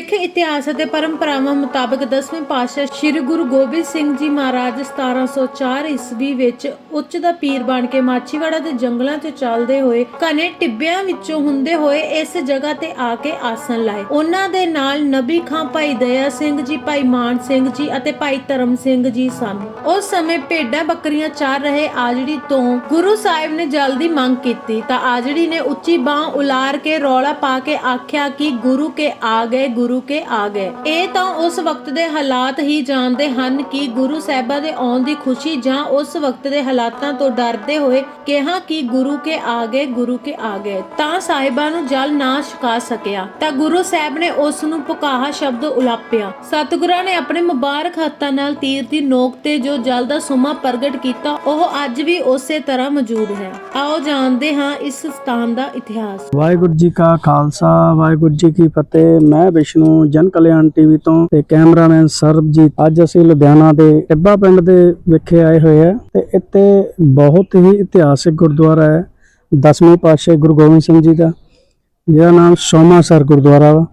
ਸਿੱਖ ਇਤਿਹਾਸ ਅਤੇ ਪਰੰਪਰਾਵਾਂ ਮੁਤਾਬਕ 10ਵੇਂ ਪਾਤਸ਼ਾਹ ਸ੍ਰੀ ਗੁਰੂ ਗੋਬਿੰਦ ਸਿੰਘ ਜੀ ਮਹਾਰਾਜ 1704 ਈਸਵੀ ਵਿੱਚ ਉੱਚ ਦਾ ਪੀਰ ਬਣ ਕੇ ਮਾਛੀਵਾੜਾ ਦੇ ਜੰਗਲਾਂ 'ਚ ਚੱਲਦੇ ਹੋਏ ਘਨੇ ਟਿੱਬਿਆਂ ਵਿੱਚੋਂ ਹੁੰਦੇ ਹੋਏ ਇਸ ਜਗ੍ਹਾ ਤੇ ਆ ਕੇ ਆਸਣ ਲਾਏ। ਉਹਨਾਂ ਦੇ ਨਾਲ ਨਬੀ ਖਾਂ ਭਾਈ ਦਇਆ ਸਿੰਘ ਜੀ, ਭਾਈ ਮਾਨ ਸਿੰਘ ਜੀ ਅਤੇ ਭਾਈ ਧਰਮ ਸਿੰਘ ਜੀ ਸਨ। ਉਸ ਸਮੇਂ ਭੇਡਾਂ ਬੱਕਰੀਆਂ ਚਾਰ ਰਹੇ ਆਜੜੀ ਤੋਂ ਗੁਰੂ ਸਾਹਿਬ ਨੇ ਜਲ ਦੀ ਮੰਗ ਕੀਤੀ ਤਾਂ ਆਜੜੀ ਨੇ ਉੱਚੀ ਬਾਹ ਉਲਾਰ ਕੇ ਰੌਲਾ ਪਾ ਕੇ ਆਖਿਆ ਕਿ ਗੁਰੂ ਕੇ ਆ ਗਏ, ਗੁਰੂ ਕੇ ਆ ਗਏ ਇਹ ਤਾਂ ਉਸ ਵਕਤ ਦੇ ਹਾਲਾਤ ਹੀ ਜਾਣਦੇ ਹਨ ਕਿ ਗੁਰੂ ਸਾਹਿਬਾਂ ਦੇ ਆਉਣ ਦੀ ਖੁਸ਼ੀ ਜਾਂ ਉਸ ਵਕਤ ਦੇ ਹਾਲਾਤਾਂ ਤੋਂ ਡਰਦੇ ਹੋਏ ਕਿਹਾ ਕਿ ਗੁਰੂ ਕੇ ਆ ਗਏ ਗੁਰੂ ਕੇ ਆ ਗਏ ਤਾਂ ਸਾਹਿਬਾਂ ਨੂੰ ਜਲ ਨਾ ਛਕਾ ਸਕਿਆ। ਤਾਂ ਗੁਰੂ ਸਾਹਿਬ ਨੇ ਉਸ ਨੂੰ ਪੁਕਾਹਾ ਸ਼ਬਦ ਉਲਾਪਿਆ। ਸਤਿਗੁਰਾਂ ਨੇ ਆਪਣੇ ਮੁਬਾਰਕ ਹੱਥਾਂ ਨਾਲ ਤੀਰ ਦੀ ਨੋਕ ਤੇ ਜੋ ਜਲ ਦਾ ਸੁਮਾ ਪ੍ਰਗਟ ਕੀਤਾ, ਉਹ ਅੱਜ ਵੀ ਉਸੇ ਤਰ੍ਹਾਂ ਮੌਜੂਦ ਹੈ। ਆਓ ਜਾਣਦੇ ਹਾਂ ਇਸ ਸਥਾਨ ਦਾ ਇਤਿਹਾਸ। ਵਾਹਿਗੁਰੂ ਜੀ ਕਾ ਖਾਲਸਾ, ਵਾਹਿਗੁਰੂ ਜੀ ਕੀ ਫਤਿਹ। ਮੈਂ ਵਿਸ਼ਨੂੰ ਜਨ ਕਲਿਆਣ ਟੀਵੀ ਤੋਂ ਤੇ ਕੈਮਰਾਮੈਨ ਸਰਬਜੀਤ। ਅੱਜ ਅਸੀਂ ਲੁਧਿਆਣਾ ਦੇ ਟਿੱਬਾ ਪਿੰਡ ਦੇ ਵਿਖੇ ਆਏ ਹੋਏ ਆ ਤੇ ਇੱਥੇ ਬਹੁਤ ਹੀ ਇਤਿਹਾਸਿਕ ਗੁਰਦੁਆਰਾ ਹੈ। ਦਸਵੇਂ ਪਾਤਸ਼ਾਹ ਗੁਰੂ ਗੋਬਿੰਦ ਸਿੰਘ ਜੀ ਦਾ, ਜਿਹਦਾ ਨਾਮ ਸੋਮਾਸਰ ਗੁਰਦੁਆਰਾ ਵਾ।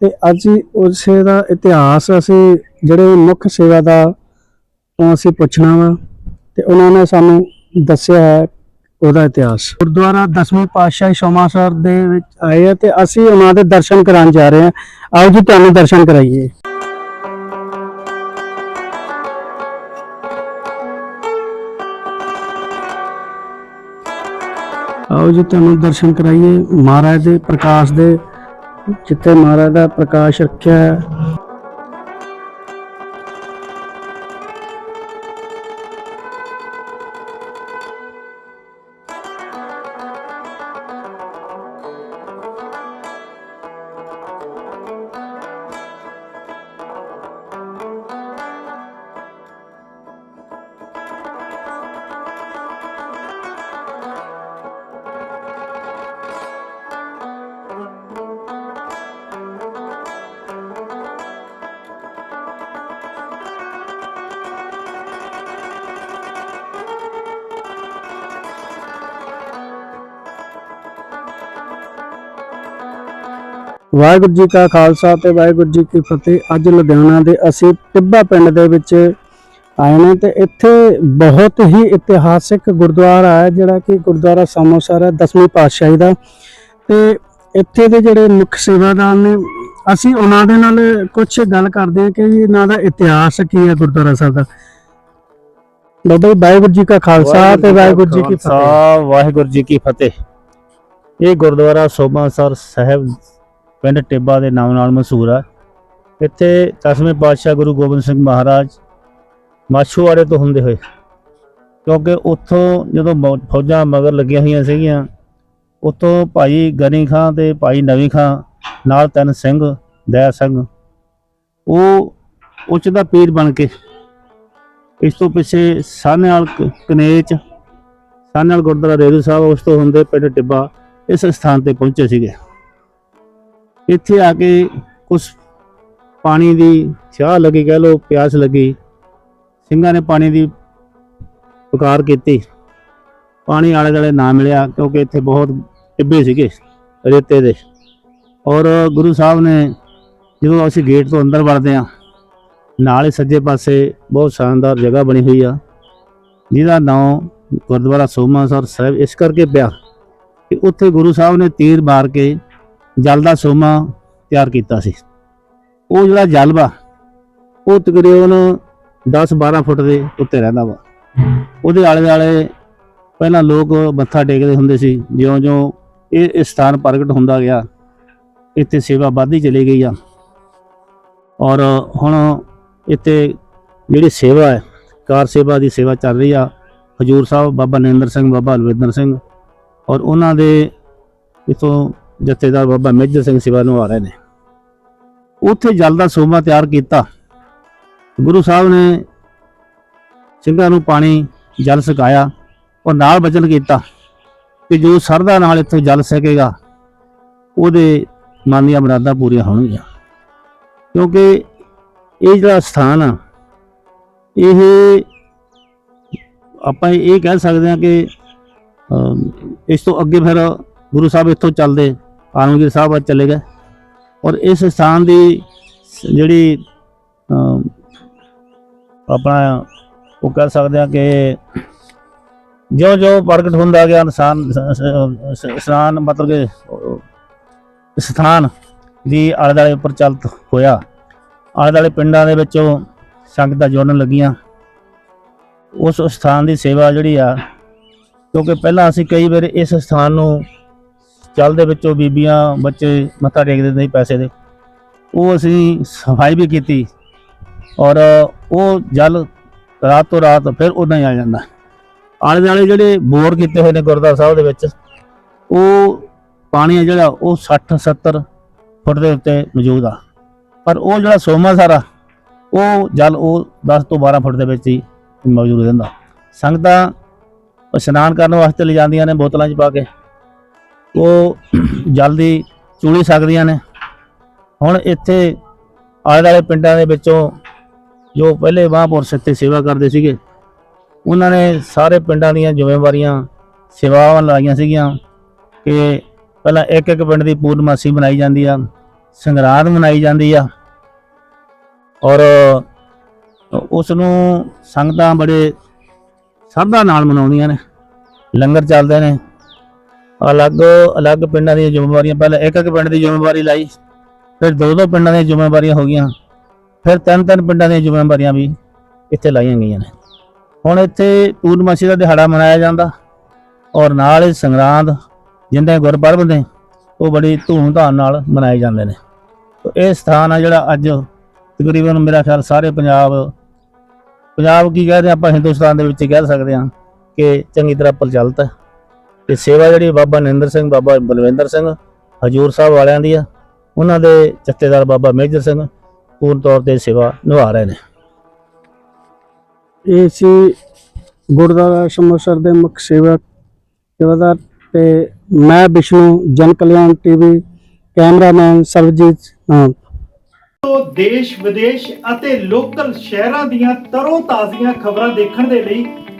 ਤੇ ਅੱਜ ਉਸੇ ਦਾ ਇਤਿਹਾਸ ਅਸੀਂ ਜਿਹੜੇ ਮੁੱਖ ਸੇਵਾਦਾਰ ਤੋਂ ਅਸੀਂ ਪੁੱਛਣਾ ਵਾ ਤੇ ਉਹਨਾਂ ਨੇ ਸਾਨੂੰ ਦੱਸਿਆ ਹੈ ਉਹਦਾ ਇਤਿਹਾਸ। ਗੁਰਦੁਆਰਾ ਦਸਵੇਂ ਪਾਤਸ਼ਾਹੀ ਸੋਮਾਸਰ ਦੇ ਵਿੱਚ ਆਏ ਆ ਤੇ ਅਸੀਂ ਉਹਨਾਂ ਦੇ ਦਰਸ਼ਨ ਕਰਾਉਣ ਜਾ ਰਹੇ ਹਾਂ। ਆਓ ਜੀ, ਤੁਹਾਨੂੰ ਦਰਸ਼ਨ ਕਰਾਈਏ। ਆਓ ਜੀ, ਤੁਹਾਨੂੰ ਦਰਸ਼ਨ ਕਰਾਈਏ। ਮਹਾਰਾਜ ਦੇ ਪ੍ਰਕਾਸ਼ ਦੇ, ਜਿੱਥੇ ਮਹਾਰਾਜ ਦਾ ਪ੍ਰਕਾਸ਼ ਰੱਖਿਆ ਹੈ ਵਾਹਿਗੁਰੂ ਜੀ ਕਾ ਖਾਲਸਾ ਤੇ ਵਾਹਿਗੁਰੂ ਜੀ ਕੀ ਫਤਿਹ। ਅੱਜ ਲੁਧਿਆਣਾ ਦੇ ਅਸੀਂ ਟਿੱਬਾ ਪਿੰਡ ਦੇ ਵਿੱਚ ਆਏ ਨੇ ਤੇ ਇੱਥੇ ਬਹੁਤ ਹੀ ਇਤਿਹਾਸਿਕ ਗੁਰਦੁਆਰਾ ਹੈ ਜਿਹੜਾ ਕਿ ਗੁਰਦੁਆਰਾ ਸਮੋਸਰ ਹੈ ਦਸਵੀਂ ਪਾਤਸ਼ਾਹੀ ਦਾ। ਤੇ ਇੱਥੇ ਦੇ ਜਿਹੜੇ ਮੁੱਖ ਸੇਵਾਦਾਰ ਨੇ ਅਸੀਂ ਉਹਨਾਂ ਦੇ ਨਾਲ ਕੁਝ ਗੱਲ ਕਰਦੇ ਹਾਂ ਕਿ ਇਹਨਾਂ ਦਾ ਇਤਿਹਾਸ ਕੀ ਹੈ ਗੁਰਦੁਆਰਾ ਸਾਹਿਬ ਦਾ। ਬਾਬਾ ਜੀ ਵਾਹਿਗੁਰੂ ਜੀ ਕਾ ਖਾਲਸਾ ਤੇ ਵਾਹਿਗੁਰੂ ਜੀ ਕੀ ਫਤਿਹ। ਵਾਹਿਗੁਰੂ ਜੀ ਕੀ ਫਤਿਹ। ਇਹ ਗੁਰਦੁਆਰਾ ਸੋਮਾਸਰ ਸਾਹਿਬ ਪਿੰਡ ਟਿੱਬਾ ਦੇ ਨਾਮ ਨਾਲ ਮਸ਼ਹੂਰ ਆ। ਇੱਥੇ ਦਸਵੇਂ ਪਾਤਸ਼ਾਹ ਗੁਰੂ ਗੋਬਿੰਦ ਸਿੰਘ ਮਹਾਰਾਜ ਮਾਛੂਵਾੜੇ ਤੋਂ ਹੁੰਦੇ ਹੋਏ, ਕਿਉਂਕਿ ਉੱਥੋਂ ਜਦੋਂ ਮੌ- ਫੌਜਾਂ ਮਗਰ ਲੱਗੀਆਂ ਹੋਈਆਂ ਸੀਗੀਆਂ, ਉੱਥੋਂ ਭਾਈ ਗਨੀ ਖਾਂ ਤੇ ਭਾਈ ਨਵੀ ਖਾਂ ਨਾਲ ਤਿੰਨ ਸਿੰਘ, ਦਇਆ ਸਿੰਘ, ਉਹ ਉੱਚ ਦਾ ਪੀਰ ਬਣ ਕੇ ਇਸ ਤੋਂ ਪਿੱਛੇ ਸਾਨੇਵਾਲ ਕ- ਕਨੇਚ ਸਾਨੇਵਾਲ ਗੁਰਦੁਆਰਾ ਰੇਰੂ ਸਾਹਿਬ ਉਸ ਤੋਂ ਹੁੰਦੇ ਪਿੰਡ ਟਿੱਬਾ ਇਸ ਸਥਾਨ ਤੇ ਪਹੁੰਚੇ ਸੀਗੇ। ਇੱਥੇ ਆ ਕੇ ਕੁਝ ਪਾਣੀ ਦੀ ਚਾਹ ਲੱਗੀ, ਕਹਿ ਲੋ ਪਿਆਸ ਲੱਗੀ। ਸਿੰਘਾਂ ਨੇ ਪਾਣੀ ਦੀ ਪੁਕਾਰ ਕੀਤੀ। ਪਾਣੀ ਆਲੇ ਦੁਆਲੇ ਨਾ ਮਿਲਿਆ, ਕਿਉਂਕਿ ਇੱਥੇ ਬਹੁਤ ਟਿੱਬੇ ਸੀਗੇ ਰੇਤੇ ਦੇ। ਔਰ ਗੁਰੂ ਸਾਹਿਬ ਨੇ ਜਦੋਂ ਅਸੀਂ ਗੇਟ ਤੋਂ ਅੰਦਰ ਵੜਦੇ ਹਾਂ, ਨਾਲ ਹੀ ਸੱਜੇ ਪਾਸੇ ਬਹੁਤ ਸ਼ਾਨਦਾਰ ਜਗ੍ਹਾ ਬਣੀ ਹੋਈ ਆ, ਜਿਹਦਾ ਨਾਮ ਗੁਰਦੁਆਰਾ ਸੋਮਾਸਰ ਸਾਹਿਬ, ਇਸ ਕਰਕੇ ਪਿਆ ਕਿ ਉੱਥੇ ਗੁਰੂ ਸਾਹਿਬ ਨੇ ਤੀਰ ਮਾਰ ਕੇ ਜਲ ਦਾ ਸੋਮਾ ਤਿਆਰ ਕੀਤਾ ਸੀ। ਉਹ ਜਿਹੜਾ ਜਲ ਵਾ, ਉਹ ਤਕਰੀਬਨ 10-12 ਫੁੱਟ ਦੇ ਉੱਤੇ ਰਹਿੰਦਾ ਵਾ। ਉਹਦੇ ਆਲੇ ਦੁਆਲੇ ਪਹਿਲਾਂ ਲੋਕ ਮੱਥਾ ਟੇਕਦੇ ਹੁੰਦੇ ਸੀ, ਜਿਉਂ-ਜਿਉਂ ਇਹ ਇਹ ਸਥਾਨ ਪ੍ਰਗਟ ਹੁੰਦਾ ਗਿਆ, ਇੱਥੇ ਸੇਵਾ ਵੱਧਦੀ ਚਲੀ ਗਈ ਆ। ਔਰ ਹੁਣ ਇੱਥੇ ਜਿਹੜੀ ਸੇਵਾ ਹੈ, ਕਾਰ ਸੇਵਾ ਦੀ ਸੇਵਾ ਚੱਲ ਰਹੀ ਆ, ਹਜੂਰ ਸਾਹਿਬ ਬਾਬਾ ਨਰਿੰਦਰ ਸਿੰਘ, ਬਾਬਾ ਅਲਵਿੰਦਰ ਸਿੰਘ ਔਰ ਉਹਨਾਂ ਦੇ ਇਥੋਂ ਜਥੇਦਾਰ ਬਾਬਾ ਮੇਜਰ ਸਿੰਘ ਸਿਵਾ ਨੂੰ ਆ ਰਹੇ ਨੇ। ਉੱਥੇ ਜਲ ਦਾ ਸੋਮਾ ਤਿਆਰ ਕੀਤਾ। ਗੁਰੂ ਸਾਹਿਬ ਨੇ ਸਿੰਘਾਂ ਨੂੰ ਪਾਣੀ, ਜਲ ਸਕਾਇਆ ਔਰ ਨਾਲ ਬਚਨ ਕੀਤਾ ਕਿ ਜੋ ਸਰਦਾ ਨਾਲ ਇੱਥੋਂ ਜਲ ਸਕੇਗਾ, ਉਹਦੇ ਮਨ ਦੀਆਂ ਮੁਰਾਦਾਂ ਪੂਰੀਆਂ ਹੋਣਗੀਆਂ। ਕਿਉਂਕਿ ਇਹ ਜਿਹੜਾ ਸਥਾਨ ਆ, ਇਹ ਆਪਾਂ ਇਹ ਕਹਿ ਸਕਦੇ ਹਾਂ ਕਿ ਇਸ ਤੋਂ ਅੱਗੇ ਫਿਰ ਗੁਰੂ ਸਾਹਿਬ ਇੱਥੋਂ ਚੱਲਦੇ। ਆਲਮਗੀਰ ਸਾਹਿਬ ਵੱਲ ਚਲੇ ਗਏ। ਔਰ ਇਸ ਸਥਾਨ ਦੀ ਜਿਹੜੀ ਆਪਣਾ ਉਹ ਕਹਿ ਸਕਦੇ ਆ ਕਿ ਜੋ ਜੋ ਪ੍ਰਗਟ ਹੁੰਦਾ ਗਿਆ ਇਨਸਾਨ ਇਨਸਾਨ ਮਤਲਬ ਕਿ ਸਥਾਨ ਦੀ ਆਲੇ ਦੁਆਲੇ ਪ੍ਰਚਲਿਤ ਹੋਇਆ। ਆਲੇ ਦੁਆਲੇ ਪਿੰਡਾਂ ਦੇ ਵਿੱਚੋਂ ਸੰਗਤਾਂ ਜੁੜਨ ਲੱਗੀਆਂ। ਉਸ ਸਥਾਨ ਦੀ ਸੇਵਾ ਜਿਹੜੀ ਆ, ਕਿਉਂਕਿ ਪਹਿਲਾਂ ਅਸੀਂ ਕਈ ਵਾਰ ਇਸ ਸਥਾਨ ਨੂੰ ਚੱਲ ਦੇ ਵਿੱਚੋਂ ਬੀਬੀਆਂ, ਬੱਚੇ ਮੱਥਾ ਟੇਕਦੇ ਹੁੰਦੇ ਪੈਸੇ ਦੇ। ਉਹ ਅਸੀਂ ਸਫ਼ਾਈ ਵੀ ਕੀਤੀ ਔਰ ਉਹ ਜਲ ਰਾਤ ਤੋਂ ਰਾਤ ਫਿਰ ਉਦਾਂ ਹੀ ਆ ਜਾਂਦਾ। ਆਲੇ ਦੁਆਲੇ ਜਿਹੜੇ ਬੋਰ ਕੀਤੇ ਹੋਏ ਨੇ ਗੁਰਦੁਆਰਾ ਸਾਹਿਬ ਦੇ ਵਿੱਚ, ਉਹ ਪਾਣੀ ਆ ਜਿਹੜਾ ਉਹ 60 70 ਫੁੱਟ ਦੇ ਉੱਤੇ ਮੌਜੂਦ ਆ। ਪਰ ਉਹ ਜਿਹੜਾ ਸੋਮਾ ਸਾਰਾ, ਉਹ ਜਲ ਉਹ 10 ਤੋਂ 12 ਫੁੱਟ ਦੇ ਵਿੱਚ ਹੀ ਮੌਜੂਦ ਰਹਿੰਦਾ। ਸੰਗਤਾਂ ਇਸ਼ਨਾਨ ਕਰਨ ਵਾਸਤੇ ਲੈ ਜਾਂਦੀਆਂ ਨੇ ਬੋਤਲਾਂ 'ਚ ਪਾ ਕੇ। ਉਹ ਜਲਦੀ ਦੀ ਸਕਦੀਆਂ ਨੇ। ਹੁਣ ਇੱਥੇ ਆਲੇ ਦੁਆਲੇ ਪਿੰਡਾਂ ਦੇ ਵਿੱਚੋਂ ਜੋ ਪਹਿਲੇ ਮਹਾਂਪੁਰਸ਼ ਇੱਥੇ ਸੇਵਾ ਕਰਦੇ ਸੀਗੇ, ਉਹਨਾਂ ਨੇ ਸਾਰੇ ਪਿੰਡਾਂ ਦੀਆਂ ਜ਼ਿੰਮੇਵਾਰੀਆਂ ਸੇਵਾਵਾਂ ਲਾਈਆਂ ਸੀਗੀਆਂ ਕਿ ਪਹਿਲਾਂ ਇੱਕ ਇੱਕ ਪਿੰਡ ਦੀ ਪੂਰਨਮਾਸੀ ਮਨਾਈ ਜਾਂਦੀ ਆ, ਸੰਗਰਾਂਦ ਮਨਾਈ ਜਾਂਦੀ ਆ। ਔਰ ਉਸ ਨੂੰ ਸੰਗਤਾਂ ਬੜੇ ਸ਼ਰਧਾ ਨਾਲ ਮਨਾਉਂਦੀਆਂ ਨੇ, ਲੰਗਰ ਚੱਲਦੇ ਨੇ। ਅਲੱਗ ਅਲੱਗ ਪਿੰਡਾਂ ਦੀਆਂ ਜ਼ਿੰਮੇਵਾਰੀਆਂ, ਪਹਿਲਾਂ ਇੱਕ ਇੱਕ ਪਿੰਡ ਦੀ ਜ਼ਿੰਮੇਵਾਰੀ ਲਾਈ, ਫਿਰ ਦੋ ਦੋ ਪਿੰਡਾਂ ਦੀਆਂ ਜ਼ਿੰਮੇਵਾਰੀਆਂ ਹੋ ਗਈਆਂ, ਫਿਰ ਤਿੰਨ ਤਿੰਨ ਪਿੰਡਾਂ ਦੀਆਂ ਜ਼ਿੰਮੇਵਾਰੀਆਂ ਵੀ ਇੱਥੇ ਲਾਈਆਂ ਗਈਆਂ ਨੇ। ਹੁਣ ਇੱਥੇ ਪੂਰਨਮਾਸ਼ੀ ਦਾ ਦਿਹਾੜਾ ਮਨਾਇਆ ਜਾਂਦਾ ਔਰ ਨਾਲ ਹੀ ਸੰਗਰਾਂਦ, ਜਿੰਦੇ ਗੁਰਪੁਰਬ ਨੇ, ਉਹ ਬੜੀ ਧੂਮਧਾਮ ਨਾਲ ਮਨਾਏ ਜਾਂਦੇ ਨੇ। ਤੇ ਇਹ ਸਥਾਨ ਆ ਜਿਹੜਾ ਅੱਜ ਤਕਰੀਬਨ ਮੇਰਾ ਖਿਆਲ ਸਾਰੇ ਪੰਜਾਬ ਪੰਜਾਬ ਕੀ ਕਹਦੇ ਆਪਾਂ ਹਿੰਦੁਸਤਾਨ ਦੇ ਵਿੱਚ ਕਹਿ ਸਕਦੇ ਹਾਂ ਕਿ ਚੰਗੀ ਤਰ੍ਹਾਂ ਪ੍ਰਚਲਿਤ ਹੈ। ਤੇ ਸੇਵਾ ਜਿਹੜੀ ਬਾਬਾ ਨਿੰਦਰ ਸਿੰਘ ਬਾਬਾ ਬਲਵਿੰਦਰ ਸਿੰਘ ਹਜੂਰ ਸਾਹਿਬ ਵਾਲਿਆਂ ਦੀ ਆ ਉਹਨਾਂ ਦੇ ਜਥੇਦਾਰ ਬਾਬਾ ਮੇਜਰ ਸਿੰਘ ਪੂਰਨ ਤੌਰ ਤੇ ਸੇਵਾ ਨਿਭਾ ਰਹੇ ਨੇ। ਇਹ ਸੀ ਗੁਰਦੁਆਰਾ ਸਮੋਸਰ ਦੇ ਮੁੱਖ ਸੇਵਕ ਸੇਵਾਦਾਰ ਤੇ ਮੈਂ ਵਿਸ਼ਨੂੰ ਜਨ ਕਲਿਆਣ ਟੀਵੀ ਕੈਮਰਾਮੈਨ ਸਰਬਜੀਤ ਨਾਮ। ਤੋਂ ਦੇਸ਼ ਵਿਦੇਸ਼ ਅਤੇ ਲੋਕਲ ਸ਼ਹਿਰਾਂ ਦੀਆਂ ਤਰੋ ਤਾਜ਼ੀਆਂ ਖਬਰਾਂ ਦੇਖਣ ਦੇ ਲਈ